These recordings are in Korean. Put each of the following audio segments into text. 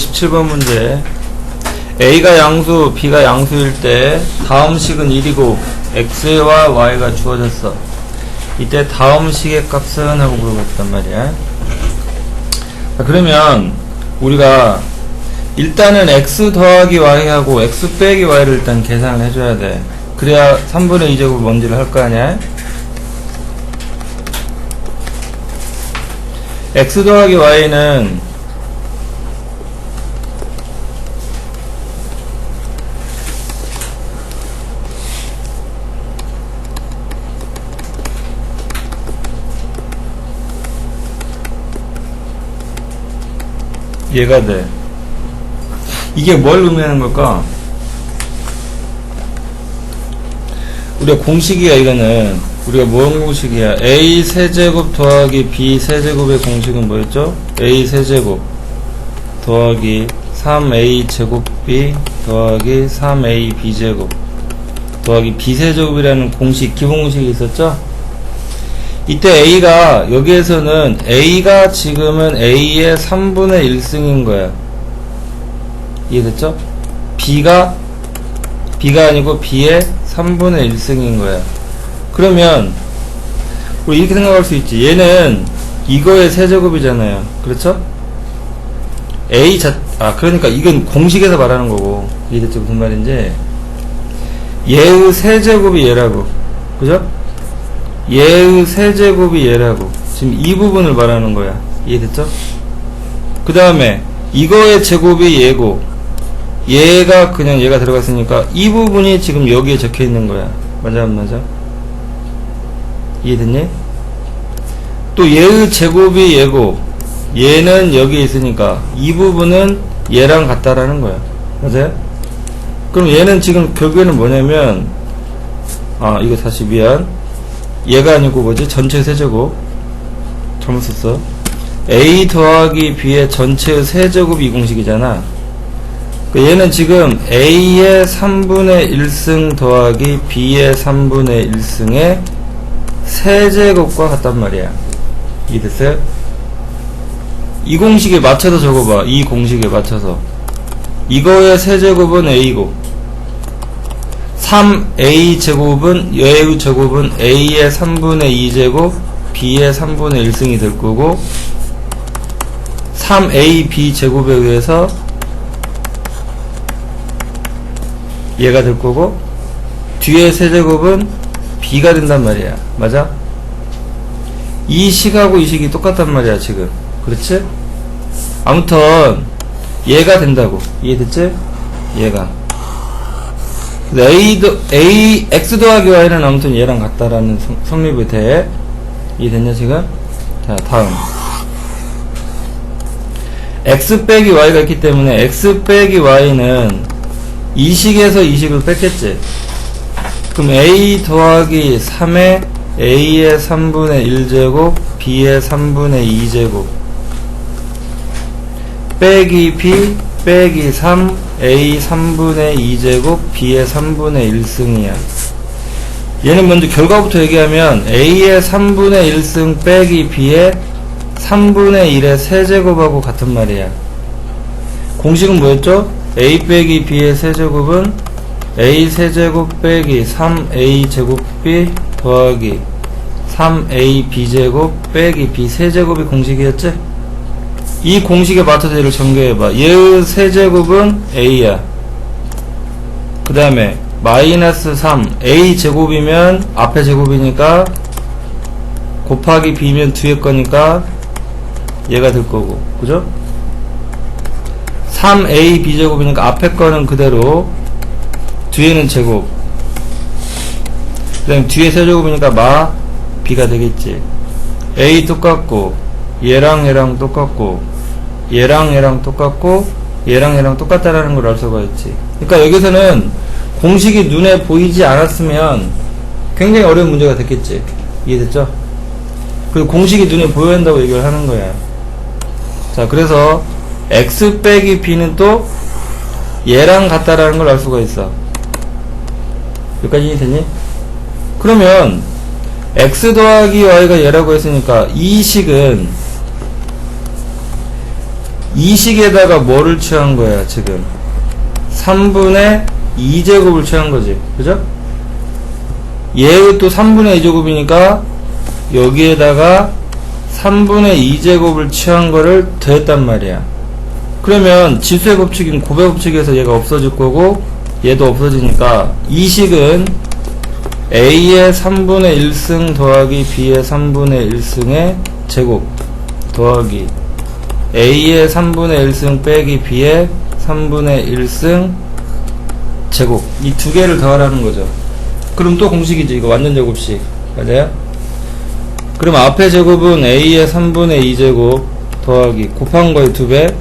17번 문제. A가 양수, B가 양수일 때 다음 식은 1이고 X와 Y가 주어졌어. 이때 다음 식의 값은 하고 물어봤단 말이야. 자, 그러면 우리가 일단은 X 더하기 Y하고 X 빼기 Y를 일단 계산을 해줘야 돼. 그래야 3분의 2제곱 뭔지를 할 거 아니야? X 더하기 Y는 얘가 돼. 이게 뭘 의미하는 걸까? 우리가 공식이야, 이거는. 우리가 뭔 공식이야? A 세제곱 더하기 B 세제곱의 공식은 뭐였죠? A 세제곱 더하기 3A 제곱 B 더하기 3A B 제곱 더하기 B 세제곱이라는 공식, 기본 공식이 있었죠? 이때 A가 여기에서는 A가 지금은 A의 3분의 1승인 거야. 이해됐죠? B가 B가 아니고 B의 3분의 1승인 거야. 그러면 우리 이렇게 생각할 수 있지. 얘는 이거의 세제곱이잖아요. 그렇죠? A 자, 아 그러니까 이건 공식에서 말하는 거고 이해됐죠? 무슨 말인지 얘의 세제곱이 얘라고. 그죠? 얘의 세제곱이 얘라고 지금 이 부분을 말하는 거야 이해됐죠? 그 다음에 이거의 제곱이 얘고 얘가 그냥 얘가 들어갔으니까 이 부분이 지금 여기에 적혀 있는 거야 맞아 안 맞아? 이해됐니? 또 얘의 제곱이 얘고 얘는 여기에 있으니까 이 부분은 얘랑 같다라는 거야 맞아요? 그럼 얘는 지금 결국에는 뭐냐면 아 이거 다시 미안 얘가 아니고 뭐지? 전체 세제곱. 잘못 썼어. A 더하기 B의 전체의 세제곱 이 공식이잖아. 그 얘는 지금 A의 3분의 1승 더하기 B의 3분의 1승의 세제곱과 같단 말이야. 이해됐어요? 이 공식에 맞춰서 적어봐. 이 공식에 맞춰서. 이거의 세제곱은 A고 3a 제곱은 얘의 제곱은 a의 3분의 2 제곱 b의 3분의 1승이 될 거고 3ab 제곱에 의해서 얘가 될 거고 뒤에 세제곱은 b가 된단 말이야 맞아? 이 식하고 이 식이 똑같단 말이야 지금 그렇지? 아무튼 얘가 된다고 이해됐지? 얘가 A, 도, A, X 더하기 Y는 아무튼 얘랑 같다라는 성, 성립이 돼. 이해됐냐, 지금? 자, 다음. X 빼기 Y가 있기 때문에 X 빼기 Y는 이 식에서 이 식을 뺐겠지. 그럼 A 더하기 3에 A의 3분의 1제곱, B의 3분의 2제곱, 빼기 B, 빼기 3, A 3분의 2제곱, B의 3분의 1승이야. 얘는 먼저 결과부터 얘기하면 A의 3분의 1승 빼기 B의 3분의 1의 세제곱하고 같은 말이야. 공식은 뭐였죠? A 빼기 B의 세제곱은 A 세제곱 빼기 3A 제곱 B 더하기 3A B제곱 빼기 B 세제곱이 공식이었지? 이 맞춰서 얘를 전개해봐. 얘의 세제곱은 A야. 그 다음에 마이너스 3 A 제곱이면 앞에 제곱이니까 곱하기 B면 뒤에 거니까 얘가 될 거고 그죠? 3A B제곱이니까 앞에 거는 그대로 뒤에는 제곱 그 다음에 뒤에 세제곱이니까 마 B가 되겠지 A 똑같고 얘랑 얘랑 똑같고 얘랑 얘랑 똑같고 얘랑 얘랑 똑같다라는 걸 알 수가 있지 그러니까 여기서는 공식이 눈에 보이지 않았으면 굉장히 어려운 문제가 됐겠지 이해됐죠? 그리고 공식이 눈에 보여야 한다고 얘기를 하는 거야 자 그래서 x 빼기 b는 또 얘랑 같다라는 걸 알 수가 있어 여기까지 이해됐니? 그러면 x 더하기 y가 얘라고 했으니까 이 식은 이 식에다가 뭐를 취한 거야, 지금? 3분의 2제곱을 취한 거지. 그죠? 얘의 또 3분의 2제곱이니까 여기에다가 3분의 2제곱을 취한 거를 더했단 말이야. 그러면 지수의 법칙인 곱의 법칙에서 얘가 없어질 거고 얘도 없어지니까 이 식은 A의 3분의 1승 더하기 B의 3분의 1승의 제곱 더하기 A의 3분의 1승 빼기 B의 3분의 1승 제곱. 이 두 개를 더하라는 거죠. 그럼 또 공식이지. 이거 완전 제곱식. 맞아요? 그럼 앞의 제곱은 A의 3분의 2제곱 더하기 곱한 거의 두배.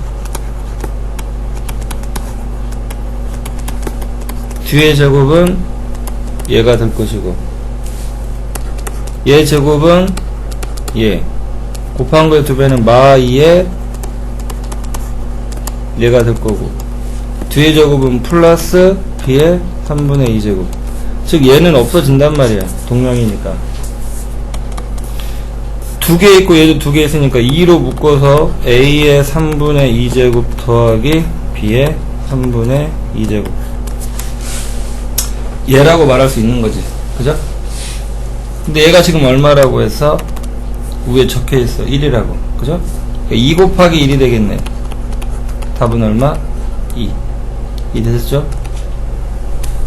뒤의 제곱은 얘가 될 것이고 얘 제곱은 얘. 곱한 거의 두 배는 마 2에 얘가 될 거고. 뒤의 제곱은 플러스 b의 3분의 2제곱. 즉 얘는 없어진단 말이야. 동명이니까. 두 개 있고 얘도 두 개 있으니까 2로 묶어서 a의 3분의 2제곱 더하기 b의 3분의 2제곱. 얘라고 말할 수 있는 거지. 그죠? 근데 얘가 지금 얼마라고 해서 위에 적혀 있어? 1이라고. 그죠? 2 곱하기 1이 되겠네 답은 얼마? 2 이해되셨죠?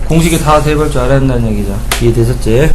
공식이 다 대입할 줄 알아야 한다는 얘기죠 이해되셨지?